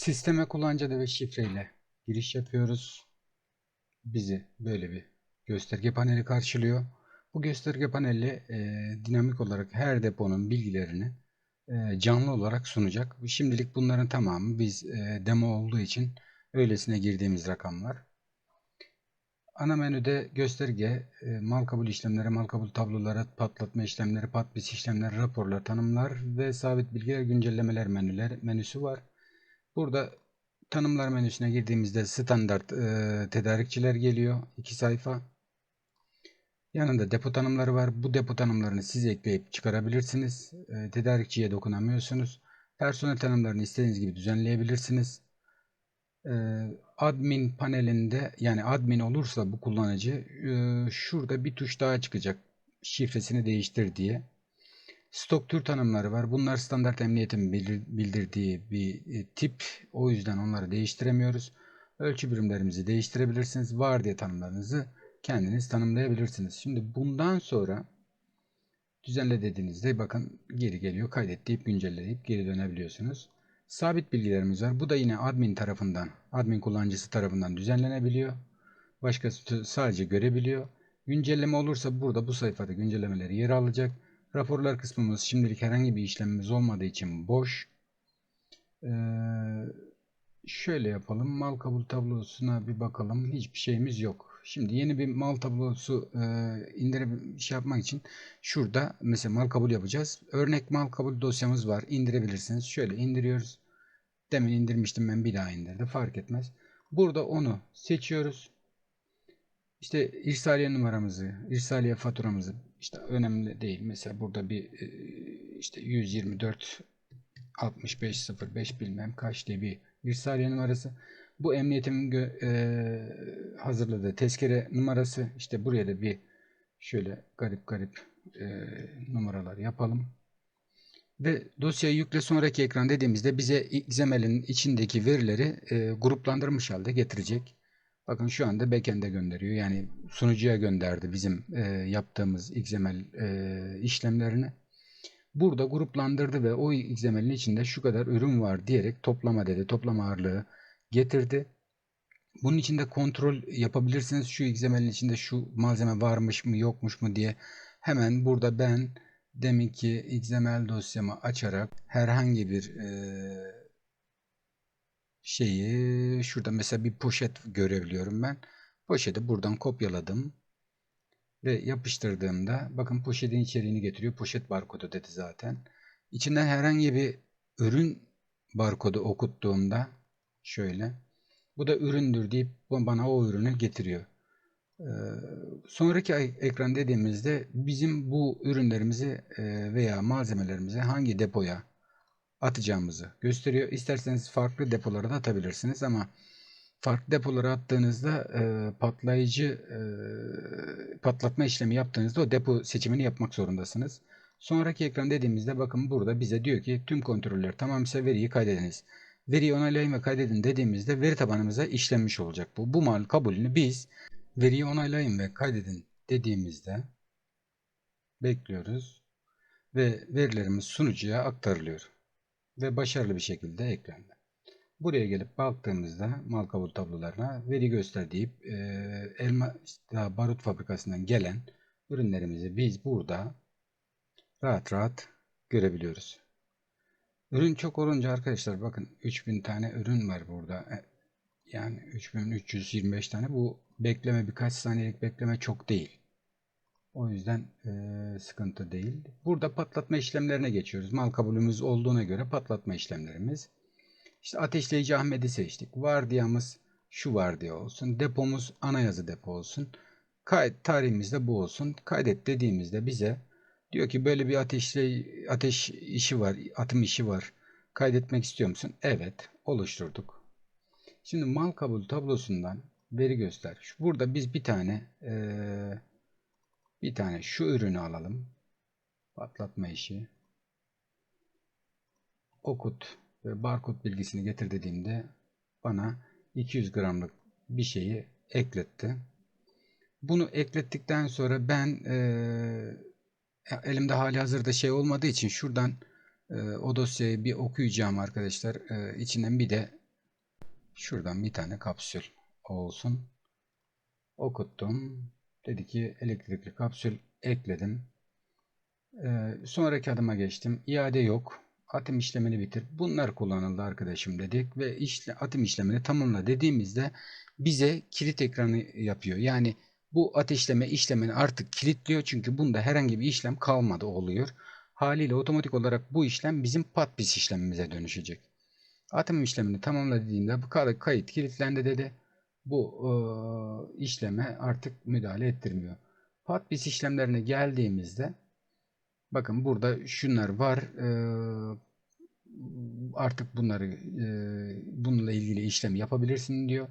Sisteme kullanıcı adı ve şifreyle giriş yapıyoruz. Bizi böyle bir gösterge paneli karşılıyor. Bu gösterge paneli e, dinamik olarak her deponun bilgilerini e, canlı olarak sunacak. Şimdilik bunların tamamı biz e, demo olduğu için öylesine girdiğimiz rakamlar. Ana menüde gösterge, e, mal kabul işlemleri, mal kabul tabloları, patlatma işlemleri, patbis işlemleri, raporlar, tanımlar ve sabit bilgiler güncellemeler menüler menüsü var. Burada tanımlar menüsüne girdiğimizde standart e, tedarikçiler geliyor. iki sayfa. Yanında depo tanımları var. Bu depo tanımlarını siz ekleyip çıkarabilirsiniz. E, tedarikçiye dokunamıyorsunuz. Personel tanımlarını istediğiniz gibi düzenleyebilirsiniz. E, admin panelinde yani admin olursa bu kullanıcı e, şurada bir tuş daha çıkacak. Şifresini değiştir diye. Stok tür tanımları var. Bunlar standart emniyetin bildirdiği bir e, tip. O yüzden onları değiştiremiyoruz. Ölçü birimlerimizi değiştirebilirsiniz. Var diye tanımlarınızı kendiniz tanımlayabilirsiniz. Şimdi bundan sonra düzenle dediğinizde bakın geri geliyor. Kaydet deyip güncelleyip geri dönebiliyorsunuz. Sabit bilgilerimiz var. Bu da yine admin tarafından, admin kullanıcısı tarafından düzenlenebiliyor. Başkası sadece görebiliyor. Güncelleme olursa burada bu sayfada güncellemeleri yer alacak. Raporlar kısmımız şimdilik herhangi bir işlemimiz olmadığı için boş. Ee, şöyle yapalım. Mal kabul tablosuna bir bakalım. Hiçbir şeyimiz yok. Şimdi yeni bir mal tablosu e, indirip şey yapmak için şurada mesela mal kabul yapacağız. Örnek mal kabul dosyamız var. İndirebilirsiniz. Şöyle indiriyoruz. Demin indirmiştim ben bir daha indirdi. Fark etmez. Burada onu seçiyoruz. İşte irsaliye numaramızı, irsaliye faturamızı işte önemli değil. Mesela burada bir e, işte 124 65 05 bilmem kaç diye bir irsaliye numarası. Bu emniyetimin gö- e, hazırladığı tezkere numarası. İşte buraya da bir şöyle garip garip e, numaralar yapalım. Ve dosyayı yükle sonraki ekran dediğimizde bize XML'in içindeki verileri e, gruplandırmış halde getirecek. Bakın şu anda backend'e gönderiyor. Yani sunucuya gönderdi bizim e, yaptığımız XML e, işlemlerini. Burada gruplandırdı ve o XML'in içinde şu kadar ürün var diyerek toplama dedi. Toplama ağırlığı getirdi. Bunun içinde kontrol yapabilirsiniz. Şu XML'in içinde şu malzeme varmış mı yokmuş mu diye. Hemen burada ben deminki XML dosyamı açarak herhangi bir e, şeyi şurada mesela bir poşet görebiliyorum ben. Poşeti buradan kopyaladım ve yapıştırdığımda bakın poşetin içeriğini getiriyor. Poşet barkodu dedi zaten. İçinden herhangi bir ürün barkodu okuttuğumda şöyle bu da üründür deyip bana o ürünü getiriyor. Sonraki ekran dediğimizde bizim bu ürünlerimizi veya malzemelerimizi hangi depoya atacağımızı gösteriyor. İsterseniz farklı depolara da atabilirsiniz ama farklı depolara attığınızda e, patlayıcı e, patlatma işlemi yaptığınızda o depo seçimini yapmak zorundasınız. Sonraki ekran dediğimizde bakın burada bize diyor ki tüm kontroller tamamsa veriyi kaydediniz. Veriyi onaylayın ve kaydedin dediğimizde veri tabanımıza işlenmiş olacak bu. Bu mal kabulünü biz veriyi onaylayın ve kaydedin dediğimizde bekliyoruz ve verilerimiz sunucuya aktarılıyor ve başarılı bir şekilde eklendi. Buraya gelip baktığımızda mal kabul tablolarına veri göster deyip e, elma işte barut fabrikasından gelen ürünlerimizi biz burada rahat rahat görebiliyoruz. Ürün çok olunca arkadaşlar bakın 3000 tane ürün var burada. E, yani 3325 tane bu bekleme birkaç saniyelik bekleme çok değil. O yüzden e, sıkıntı değil. Burada patlatma işlemlerine geçiyoruz. Mal kabulümüz olduğuna göre patlatma işlemlerimiz. İşte ateşleyici Ahmet'i seçtik. Vardiyamız şu vardiya olsun. Depomuz ana yazı depo olsun. Kayıt tarihimiz de bu olsun. Kaydet dediğimizde bize diyor ki böyle bir ateşle ateş işi var, atım işi var. Kaydetmek istiyor musun? Evet, oluşturduk. Şimdi mal kabul tablosundan veri göster. Burada biz bir tane ee, bir tane şu ürünü alalım. Patlatma işi. Okut ve barkod bilgisini getir dediğimde bana 200 gramlık bir şeyi ekletti. Bunu eklettikten sonra ben e, elimde hali hazırda şey olmadığı için şuradan e, o dosyayı bir okuyacağım arkadaşlar. E, içinden bir de Şuradan bir tane kapsül olsun. Okuttum. Dedi ki elektrikli kapsül ekledim. Ee, sonraki adıma geçtim. İade yok. Atim işlemini bitir. Bunlar kullanıldı arkadaşım dedik ve işle, atim işlemini tamamla dediğimizde bize kilit ekranı yapıyor. Yani bu ateşleme işlemini artık kilitliyor çünkü bunda herhangi bir işlem kalmadı oluyor. Haliyle otomatik olarak bu işlem bizim patpis işlemimize dönüşecek. Atım işlemini tamamla dediğimde bu kayıt kilitlendi dedi. Bu e, işleme artık müdahale ettirmiyor. Patpis işlemlerine geldiğimizde bakın burada şunlar var. E, artık bunları e, bununla ilgili işlem yapabilirsin diyor.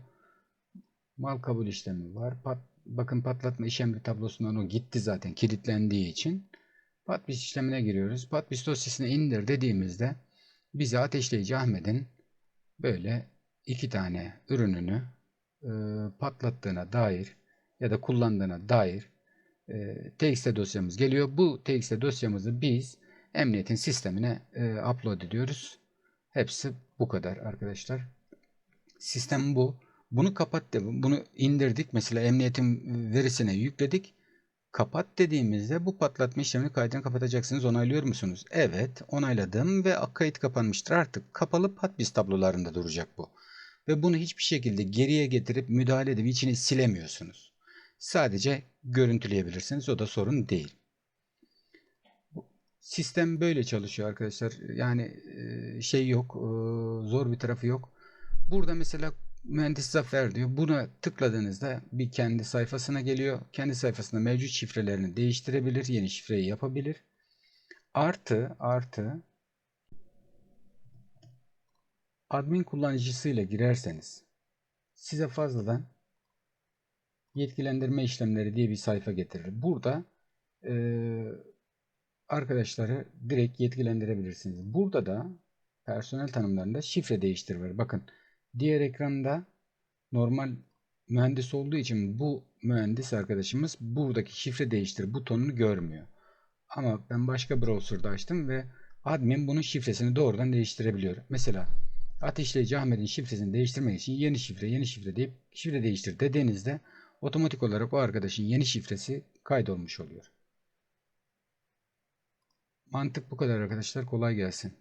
Mal kabul işlemi var. Pat, bakın patlatma işlemli tablosundan o gitti zaten kilitlendiği için. Patbis işlemine giriyoruz. Patbis dosyasını indir dediğimizde bize ateşleyici Ahmet'in böyle iki tane ürününü e, patlattığına dair ya da kullandığına dair e, TXT dosyamız geliyor. Bu TXT dosyamızı biz emniyetin sistemine e, upload ediyoruz. Hepsi bu kadar arkadaşlar. Sistem bu. Bunu kapat de bunu indirdik. Mesela emniyetin verisine yükledik. Kapat dediğimizde bu patlatma işlemini kaydını kapatacaksınız. Onaylıyor musunuz? Evet onayladım ve kayıt kapanmıştır. Artık kapalı patbis tablolarında duracak bu. Ve bunu hiçbir şekilde geriye getirip müdahale edip içini silemiyorsunuz. Sadece görüntüleyebilirsiniz. O da sorun değil. Sistem böyle çalışıyor arkadaşlar. Yani şey yok. Zor bir tarafı yok. Burada mesela mühendis Zafer diyor. Buna tıkladığınızda bir kendi sayfasına geliyor. Kendi sayfasında mevcut şifrelerini değiştirebilir. Yeni şifreyi yapabilir. Artı artı admin kullanıcısıyla girerseniz size fazladan yetkilendirme işlemleri diye bir sayfa getirir. Burada e, arkadaşları direkt yetkilendirebilirsiniz. Burada da personel tanımlarında şifre değiştir var. Bakın diğer ekranda normal mühendis olduğu için bu mühendis arkadaşımız buradaki şifre değiştir butonunu görmüyor. Ama ben başka browser'da açtım ve admin bunun şifresini doğrudan değiştirebiliyor. Mesela ateşleyici Ahmet'in şifresini değiştirmek için yeni şifre yeni şifre deyip şifre değiştir dediğinizde otomatik olarak o arkadaşın yeni şifresi kaydolmuş oluyor. Mantık bu kadar arkadaşlar. Kolay gelsin.